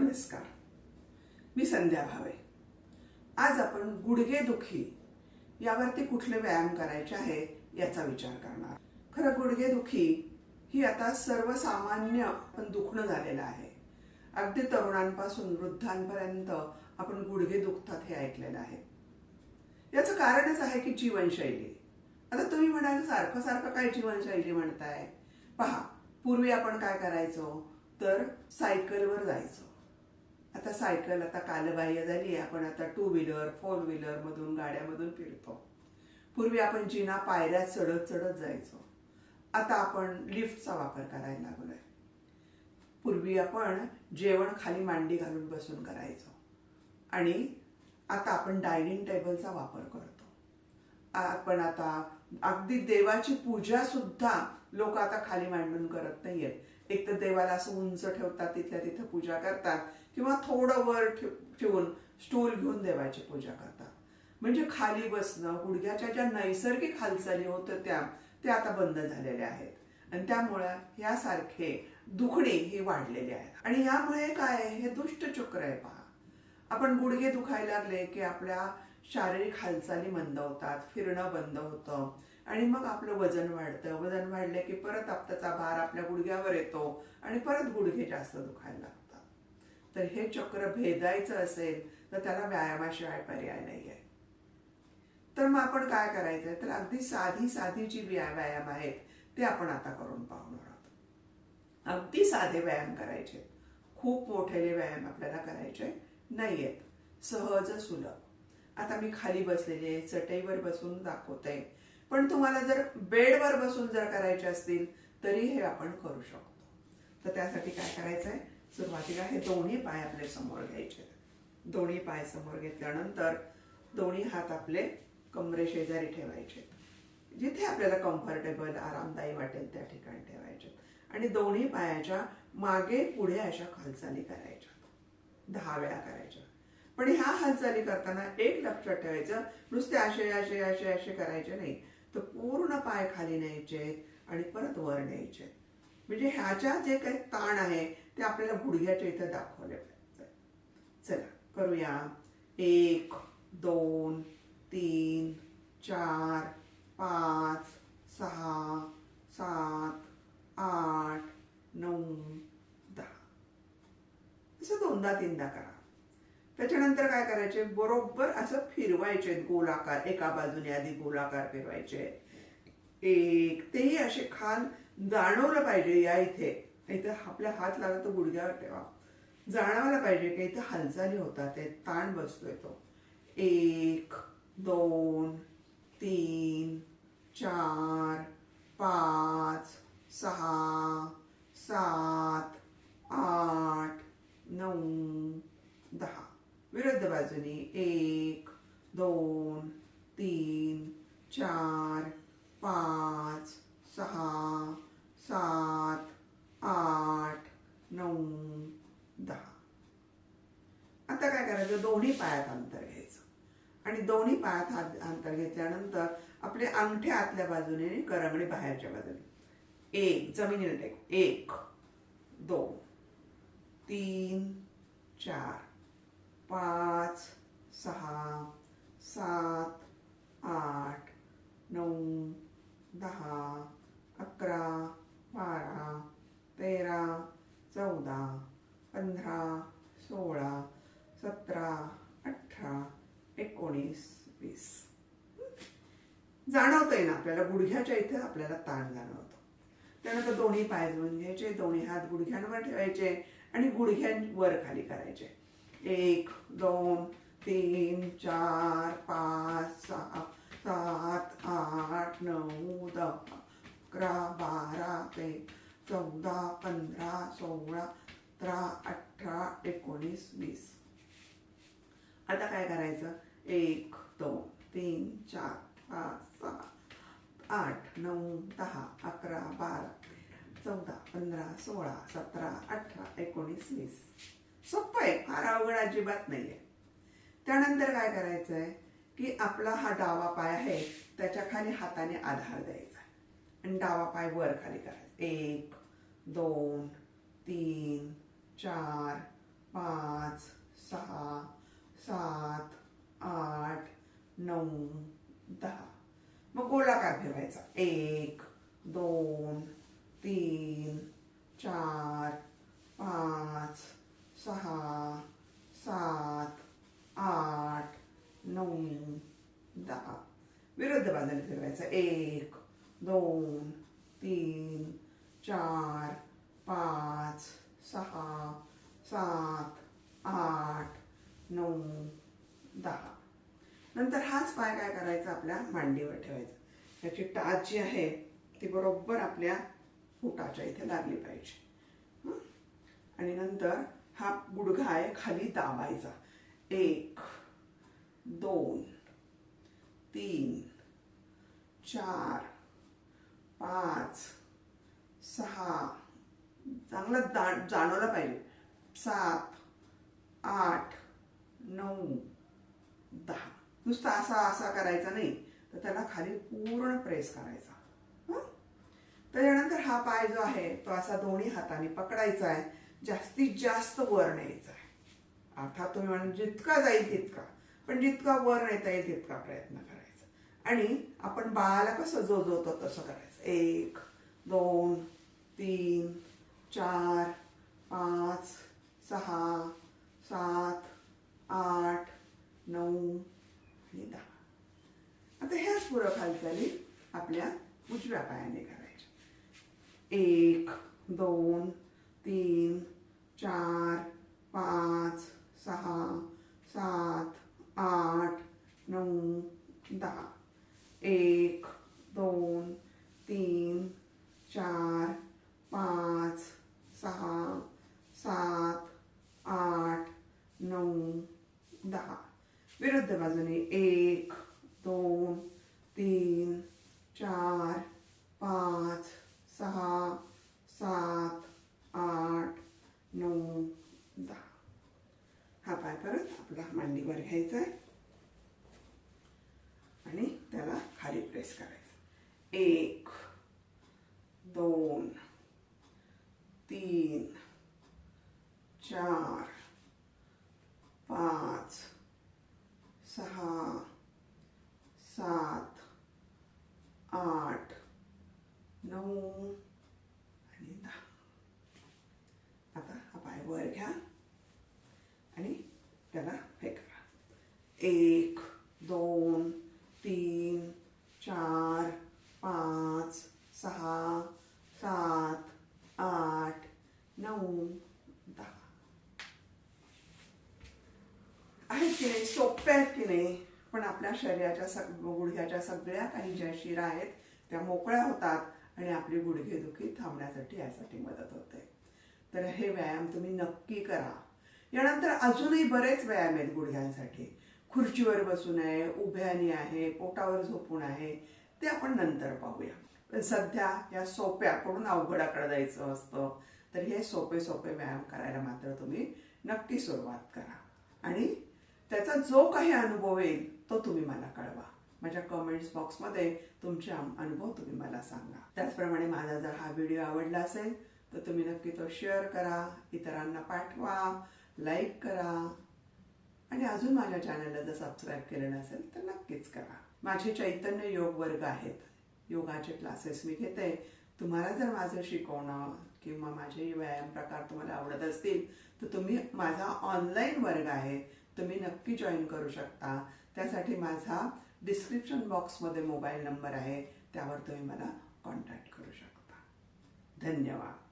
नमस्कार. मी संध्या भावे. आज आपण गुडघे दुखी यावरती कुठले व्यायाम करायचे आहे याचा विचार करणार. खरं गुडघे दुखी ही आता सर्वसामान्य पण दुखणं झालेलं आहे. अगदी तरुणांपासून वृद्धांपर्यंत आपण गुडघे दुखतात हे ऐकलेलं आहे. याचं कारणच आहे की जीवनशैली. आता तुम्ही म्हणाल सारखं सारखं काय जीवनशैली म्हणताय. पहा पूर्वी आपण काय करायचो? तर सायकलवर जायचो. आता सायकल आता कालबाह्य झाली आपण आता टू व्हीलर फोर व्हीलर मधून गाड्यामधून फिरतो. पूर्वी आपण जिना पायऱ्या चढत चढत जायचो. आता आपण लिफ्टचा वापर करायला लागलोय. पूर्वी आपण जेवण खाली मांडी घालून बसून करायचो. आणि आता आपण डायनिंग टेबलचा वापर करतो. आपण आता अगदी देवाची पूजा सुद्धा लोक आता खाली मांडून करत नाहीयेत. एक तर देवाला असं उंच ठेवतात तिथल्या तिथं पूजा करतात किंवा थोडं वर ठेवून स्टूल घेऊन देवाची पूजा करतात. म्हणजे खाली बसणं गुडघ्याच्या ज्या नैसर्गिक हालचाली होत त्या त्या आता बंद झालेल्या आहेत. आणि त्यामुळे यासारखे दुखणे हे वाढलेले आहेत. आणि यामुळे काय आहे? हे दुष्ट चक्र आहे पहा. आपण गुडघे दुखायला लागले की आपल्या शारीरिक हालचाली मंदावतात फिरणं बंद होतं आणि मग आपलं वजन वाढतं. वजन वाढले की परत आपताचा भार आपल्या गुडघ्यावर येतो आणि परत गुडघे जास्त दुखायला लागतात. तर हे चक्र भेदायचं असेल तर त्याला व्यायामाशिवाय पर्याय नाहीये. तर मग आपण काय करायचंय? तर अगदी साधी साधी जी व्यायाम आहेत ते आपण आता करून पाहणार आहोत. अगदी साधे व्यायाम करायचे खूप मोठेले व्यायाम आपल्याला करायचे नाहीयेत. सहज सुलभ. आता मी खाली बसलेले आहे, चटईवर बसून दाखवते. पण तुम्हाला जर बेडवर बसून जर करायचे असतील तरी हे आपण करू शकतो. तर त्यासाठी काय करायचंय? सुरुवातीला हे दोन्ही पाय आपले समोर घ्यायचे. दोन्ही पाय समोर घेतल्यानंतर दोन्ही हात आपले कमरे शेजारी ठेवायचे. जिथे आपल्याला कम्फर्टेबल आरामदायी वाटेल त्या ठिकाणी ठेवायचे. आणि दोन्ही पायाच्या मागे पुढे अशा हालचाली करायच्या. दहा वेळा करायच्या. पण ह्या हालचाली करताना एक लक्षात ठेवायचं नुसते असे असे असे असे करायचे नाही. तर पूर्ण पाय खाली न्यायचे आणि परत वर न्यायचे. म्हणजे ह्याच्या जे काही ताण आहे ते आपल्याला गुडघ्याच्या इथं दाखवले पाहिजे. चला करूया. एक दोन तीन चार पाच सहा सात आठ नऊ दहा. असं दोनदा तीनदा करा. त्याच्यानंतर काय करायचे? बरोबर असं फिरवायचे गोलाकार. एका बाजूने आधी गोलाकार फिरवायचे. एक तेही असे खाल जाणवलं पाहिजे या इथे. इथं आपल्या हात लागला तो गुडघ्यावर ठेवा. जाणवायला पाहिजे की इथं हालचाली होतात. ते ताण बसतोय तो. एक दोन तीन चार पाच सहा सात आठ नऊ दहा विरुद्ध बाजूने एक दोन तीन चार पाच सहा सात आठ नऊ दहा. आता काय करायचं? दोन्ही पायात अंतर घ्यायचं. आणि दोन्ही पायात हात अंतर घेतल्यानंतर आपले अंगठे आतल्या बाजूने आणि करंगडे बाहेरच्या बाजूने. एक जमिनीला टेक. एक दोन तीन चार. पाच सहा सात आठ नऊ दहा अकरा बारा तेरा चौदा पंधरा सोळा सतरा अठरा एकोणीस वीस. जाणवतंय ना आपल्याला गुडघ्याच्या इथे आपल्याला ताण जाणवतो. त्यानंतर दोन्ही पाय जोडून घ्यायचे दोन्ही हात गुडघ्यांवर ठेवायचे आणि गुडघ्यांवर खाली करायचे. एक दोन तीन चार पाच सहा सात आठ नऊ दहा अकरा बारा ते चौदा पंधरा सोळा सतरा अठरा एकोणीस वीस. आता काय करायचं? एक दोन तीन चार पाच सहा आठ नऊ दहा अकरा बारा चौदा पंधरा सोळा सतरा अठरा एकोणीस वीस. सोपं आहे फार अवघड अजिबात नाही आहे त्यानंतर काय करायचं आहे की आपला हा डावा पाय आहे त्याच्याखाली हाताने आधार द्यायचा. आणि डावा पाय वर खाली करायचा. एक दोन तीन चार पाच सहा सात आठ नऊ दहा. मग गोलाकार फिरवायचा. एक दोन एक दोन तीन चार पाच सहा सात आठ नऊ दहा. नंतर हाच पाय काय करायचा आपल्या मांडीवर ठेवायचा. त्याची टाच जी आहे ती बरोबर आपल्या फुटाच्या इथे लागली पाहिजे. आणि नंतर हा गुडघा आहे खाली दाबायचा. एक दोन तीन चार पाच सहा. चांगला जा जाणवला पाहिजे. सात आठ नऊ दहा. नुसता असा असा करायचा नाही. तर त्याला खाली पूर्ण प्रेस करायचा. हं? त्याच्यानंतर हा पाय जो आहे तो असा दोन्ही हाताने पकडायचा आहे. जास्तीत जास्त वर न्यायचा आहे. अर्थात तुम्ही म्हणून जितका जाईल तितका. पण जितका वर नेता येईल तितका प्रयत्न करा. आणि आपण बाळाला कसं जो जोतो तसं करायचं. एक दोन तीन चार पाच सहा सात आठ नऊ आणि दहा. आता ह्याच पुरं हालचाली आपल्या उजव्या पायाने करायच्या एक दोन तीन चार पाच सहा सात आठ नऊ दहा. एक दोन तीन चार पाच सहा सात आठ नऊ दहा. विरुद्ध बाजूने एक दोन तीन चार पाच सहा सात आठ नऊ दहा. हा पाय परत आपला मांडीवर घ्यायचा आहे आणि त्याला खाली प्रेस करायचं एक दोन तीन चार पाच सहा सात आठ नऊ आणि दहा आता हा पाय वर घ्या आणि त्याला हे करा एक दोन तीन चार पाच सहा सात आठ नऊ दहा. आहेत की नाही? सोप्या आहेत की नाही? पण आपल्या शरीराच्या सग गुडघ्याच्या सगळ्या काही ज्या शिरा आहेत त्या मोकळ्या होतात आणि आपली गुडघेदुखी थांबण्यासाठी यासाठी मदत होते. तर हे व्यायाम तुम्ही नक्की करा. यानंतर अजूनही बरेच व्यायाम आहेत गुडघ्यांसाठी. खुर्चीवर बसून आहे उभ्याने आहे पोटावर झोपून आहे ते आपण नंतर पाहूया. पण सध्या या सोप्याकडून अवघडाकडे जायचं असतं तर हे सोपे सोपे व्यायाम करायला मात्र तुम्ही नक्की सुरुवात करा. आणि त्याचा जो काही अनुभव येईल तो तुम्ही मला कळवा. माझ्या कमेंट्स बॉक्समध्ये तुमचे अनुभव तुम्ही मला सांगा. त्याचप्रमाणे माझा जर हा व्हिडिओ आवडला असेल तर तुम्ही नक्की तो शेअर करा इतरांना पाठवा लाईक करा आणि अजून माझ्या चॅनलला जर सबस्क्राईब केलं नसेल तर नक्कीच करा. माझे चैतन्य योग वर्ग आहेत. योगाचे क्लासेस मी घेते. तुम्हाला जर माझं शिकवणं किंवा माझे व्यायाम प्रकार तुम्हाला आवडत असतील तर तुम्ही माझा ऑनलाईन वर्ग आहे. तुम्ही नक्की जॉईन करू शकता. त्यासाठी माझा डिस्क्रिप्शन बॉक्समध्ये मोबाईल नंबर आहे. त्यावर तुम्ही मला कॉन्टॅक्ट करू शकता. धन्यवाद.